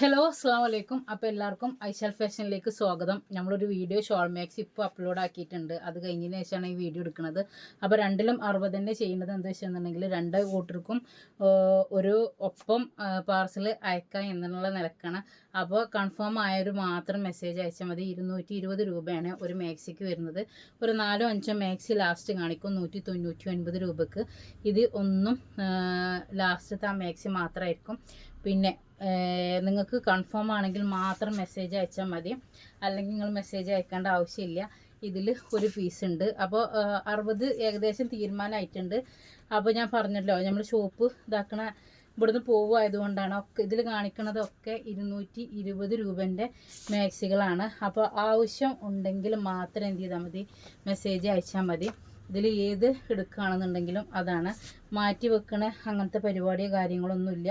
Hello അസ്സാം വലൈക്കും അപ്പോൾ എല്ലാവർക്കും ഐശാൽ ഫാഷനിലേക്ക് സ്വാഗതം. നമ്മളൊരു വീഡിയോ ഷോൾ മേക്സ് ഇപ്പോൾ അപ്ലോഡ് ആക്കിയിട്ടുണ്ട്. അത് കഴിഞ്ഞതിന് ശേഷമാണ് ഈ വീഡിയോ എടുക്കുന്നത്. അപ്പോൾ രണ്ടിലും അറുപത് തന്നെ ചെയ്യുന്നത് എന്താ വെച്ചിട്ടുണ്ടെങ്കിൽ രണ്ട് കൂട്ടർക്കും ഒരു ഒപ്പം പാർസൽ അയക്കാം എന്നുള്ള നിലക്കാണ്. അപ്പോൾ കൺഫേം ആയൊരു മാത്രം മെസ്സേജ് അയച്ചാൽ മതി. ഇരുന്നൂറ്റി ഇരുപത് രൂപയാണ് ഒരു മാക്സിക്ക് വരുന്നത്. ഒരു നാലോ അഞ്ചോ മാക്സി ലാസ്റ്റ് കാണിക്കും നൂറ്റി തൊണ്ണൂറ്റി ഒൻപത് രൂപക്ക്. ഇത് ഒന്നും ലാസ്റ്റത്തെ ആ മാക്സി മാത്രമായിരിക്കും പിന്നെ നിങ്ങൾക്ക് കൺഫേം ആണെങ്കിൽ മാത്രം മെസ്സേജ് അയച്ചാൽ മതി. അല്ലെങ്കിൽ നിങ്ങൾ മെസ്സേജ് അയക്കേണ്ട ആവശ്യമില്ല. ഇതിൽ ഒരു ഫീസ് ഉണ്ട്. അപ്പോൾ അറുപത് ഏകദേശം തീരുമാനമായിട്ടുണ്ട് അപ്പോൾ ഞാൻ പറഞ്ഞല്ലോ നമ്മൾ ഷോപ്പ് ഇതാക്കണ ഇവിടുന്ന് പോവുമായതുകൊണ്ടാണ് ഒക്കെ ഇതിൽ കാണിക്കുന്നതൊക്കെ ഇരുന്നൂറ്റി ഇരുപത് രൂപന്റെ മാക്സികളാണ് അപ്പോൾ ആവശ്യം ഉണ്ടെങ്കിൽ മാത്രം എന്ത് ചെയ്താൽ മതി മെസ്സേജ് അയച്ചാൽ മതി. ഇതിൽ ഏത് എടുക്കുകയാണെന്നുണ്ടെങ്കിലും അതാണ്. മാറ്റി വെക്കണ അങ്ങനത്തെ പരിപാടിയോ കാര്യങ്ങളൊന്നുമില്ല.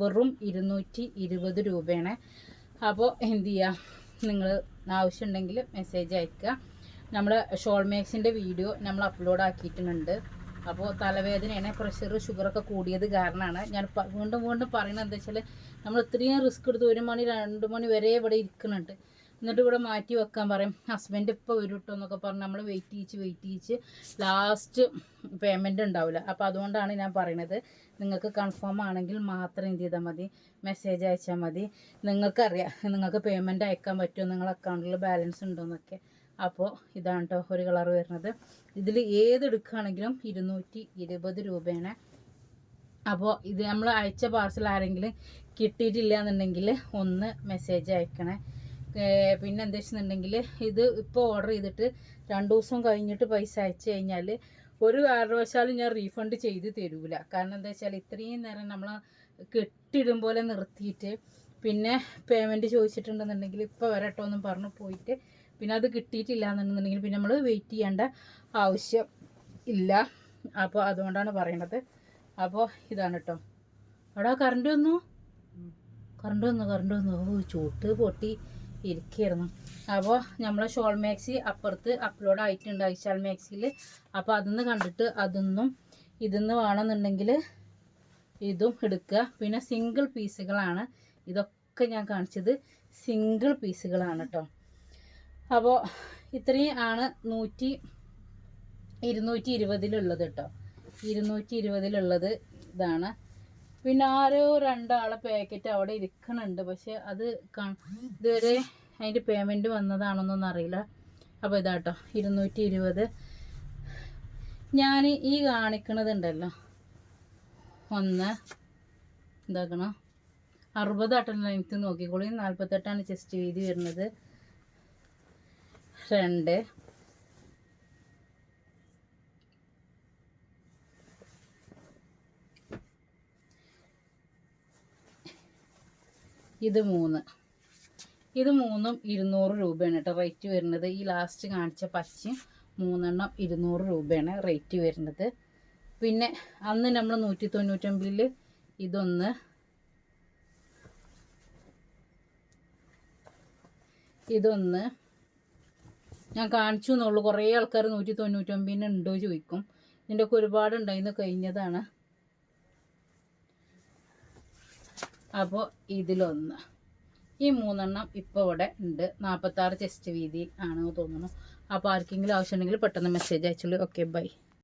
വെറും ഇരുന്നൂറ്റി ഇരുപത് രൂപയാണ്. അപ്പോൾ എന്ത് ചെയ്യുക നിങ്ങൾ ആവശ്യമുണ്ടെങ്കിൽ മെസ്സേജ് അയക്കുക. നമ്മൾ ഷോൾ മേക്സിന്റെ വീഡിയോ നമ്മൾ അപ്ലോഡ് ആക്കിയിട്ടുണ്ട്. അപ്പോൾ തലവേദനയാണ് പ്രഷർ ഷുഗറൊക്കെ കൂടിയത് കാരണമാണ്. ഞാൻ വീണ്ടും വീണ്ടും പറയുന്നത് എന്താ വെച്ചാൽ നമ്മൾ ഇത്രയും റിസ്ക് എടുത്ത് ഒരു മണി രണ്ട് മണി വരെ ഇവിടെ ഇരിക്കുന്നുണ്ട്. എന്നിട്ട് ഇവിടെ മാറ്റി വെക്കാൻ പറയും. ഹസ്ബൻഡ് ഇപ്പോൾ വരും എന്നൊക്കെ പറഞ്ഞ് നമ്മൾ വെയിറ്റ് ചെയ്ച്ച് വെയിറ്റ് ചെയ്ച്ച് ലാസ്റ്റ് പേയ്മെന്റ് ഉണ്ടാവില്ല അപ്പോൾ അതുകൊണ്ടാണ് ഞാൻ പറയണത്. നിങ്ങൾക്ക് കൺഫേം ആണെങ്കിൽ മാത്രം എന്ത് ചെയ്താൽ മതി. മെസ്സേജ് അയച്ചാൽ മതി. നിങ്ങൾക്കറിയാം നിങ്ങൾക്ക് പേയ്മെന്റ് അയക്കാൻ പറ്റുമോ നിങ്ങളുടെ അക്കൗണ്ടിൽ ബാലൻസ് ഉണ്ടോ എന്നൊക്കെ അപ്പോൾ ഇതാണ് കേട്ടോ ഒരു കളർ വരുന്നത്. ഇതിൽ ഏതെടുക്കുകയാണെങ്കിലും ഇരുന്നൂറ്റി ഇരുപത് രൂപയാണ്. അപ്പോൾ ഇത് നമ്മൾ അയച്ച പാർസൽ ആരെങ്കിലും കിട്ടിയിട്ടില്ല എന്നുണ്ടെങ്കിൽ ഒന്ന് മെസ്സേജ് അയക്കണേ. പിന്നെ എന്താ വെച്ചിട്ടുണ്ടെങ്കിൽ ഇത് ഇപ്പോൾ ഓർഡർ ചെയ്തിട്ട് രണ്ട് ദിവസം കഴിഞ്ഞിട്ട് പൈസ അയച്ചു കഴിഞ്ഞാൽ ഒരു കാരണവശാലും ഞാൻ റീഫണ്ട് ചെയ്ത് തരൂല. കാരണം എന്താ വെച്ചാൽ ഇത്രയും നേരം നമ്മൾ കെട്ടിടും പോലെ നിർത്തിയിട്ട് പിന്നെ പേയ്മെന്റ് ചോദിച്ചിട്ടുണ്ടെന്നുണ്ടെങ്കിൽ ഇപ്പോൾ വരട്ടോ എന്നും പറഞ്ഞ് പോയിട്ട് പിന്നെ അത് കിട്ടിയിട്ടില്ല എന്നുണ്ടെന്നുണ്ടെങ്കിൽ പിന്നെ നമ്മൾ വെയിറ്റ് ചെയ്യേണ്ട ആവശ്യം ഇല്ല. അപ്പോൾ അതുകൊണ്ടാണ് പറയണത്. അപ്പോൾ ഇതാണ് കേട്ടോ അവിടെ കറണ്ട് വന്നു? കറണ്ട് വന്നു കറണ്ട് വന്നു? ഓ ചൂട്ട് പൊട്ടി. ഇരിക്കുകയായിരുന്നു അപ്പോൾ നമ്മളെ ഷോൾ മാക്സി അപ്പുറത്ത് അപ്ലോഡ് ആയിട്ടുണ്ട്. ഐഷാൾ മാക്സിയിൽ അപ്പോൾ അതിന്ന് കണ്ടിട്ട് അതൊന്നും ഇതിന്ന് വേണമെന്നുണ്ടെങ്കിൽ ഇതും എടുക്കുക. പിന്നെ സിംഗിൾ പീസുകളാണ്. ഇതൊക്കെ ഞാൻ കാണിച്ചത് സിംഗിൾ പീസുകളാണ് കേട്ടോ അപ്പോൾ ഇത്രയും ആണ് നൂറ്റി ഇരുന്നൂറ്റി ഇരുപതിലുള്ളത് കേട്ടോ ഇരുന്നൂറ്റി ഇരുപതിലുള്ളത് ഇതാണ്. പിന്നെ ആരോ രണ്ടാളെ പാക്കറ്റ് അവിടെ ഇരിക്കണുണ്ട്. പക്ഷെ അത് ഇതുവരെ അതിന്റെ പേയ്മെന്റ് വന്നതാണോന്നൊന്നും അറിയില്ല. അപ്പോൾ ഇതാട്ടോ ഇരുന്നൂറ്റി ഇരുപത് ഞാൻ ഈ കാണിക്കണതുണ്ടല്ലോ. ഒന്ന് എന്താക്കണം അറുപതാട്ടം ലെങ്ത്ത് നോക്കിക്കോളി. നാൽപ്പത്തെട്ടാണ് ചെസ്റ്റ് വീതി വരുന്നത്. രണ്ട് ഇത് മൂന്ന്. ഇത് മൂന്നും ഇരുന്നൂറ് രൂപയാണ് കേട്ടോ. റേറ്റ് വരുന്നത്. ഈ ലാസ്റ്റ് കാണിച്ച പച്ചയും മൂന്നെണ്ണം ഇരുന്നൂറ് രൂപയാണ് റേറ്റ് വരുന്നത്. പിന്നെ അന്ന് നമ്മൾ നൂറ്റി തൊണ്ണൂറ്റൊമ്പതിൽ ഇതൊന്ന് ഇതൊന്ന് ഞാൻ കാണിച്ചു എന്നുള്ളൂ. കുറേ ആൾക്കാർ നൂറ്റി തൊണ്ണൂറ്റൊമ്പതിന് ഉണ്ടോ ചോദിക്കും. ഇതിന്റെ ഒക്കെ ഒരുപാട് ഉണ്ടായിരുന്നു കഴിഞ്ഞതാണ്. അപ്പോൾ ഇതിലൊന്ന്. ഈ മൂന്നെണ്ണം ഇപ്പോൾ ഇവിടെ ഉണ്ട്. നാൽപ്പത്താറ് ചെസ്റ്റ് വീതി ആണെന്ന് തോന്നുന്നു. അപ്പോൾ ആർക്കെങ്കിലും ആവശ്യമുണ്ടെങ്കിൽ പെട്ടെന്ന് മെസ്സേജ് അയച്ചോളൂ. Okay bye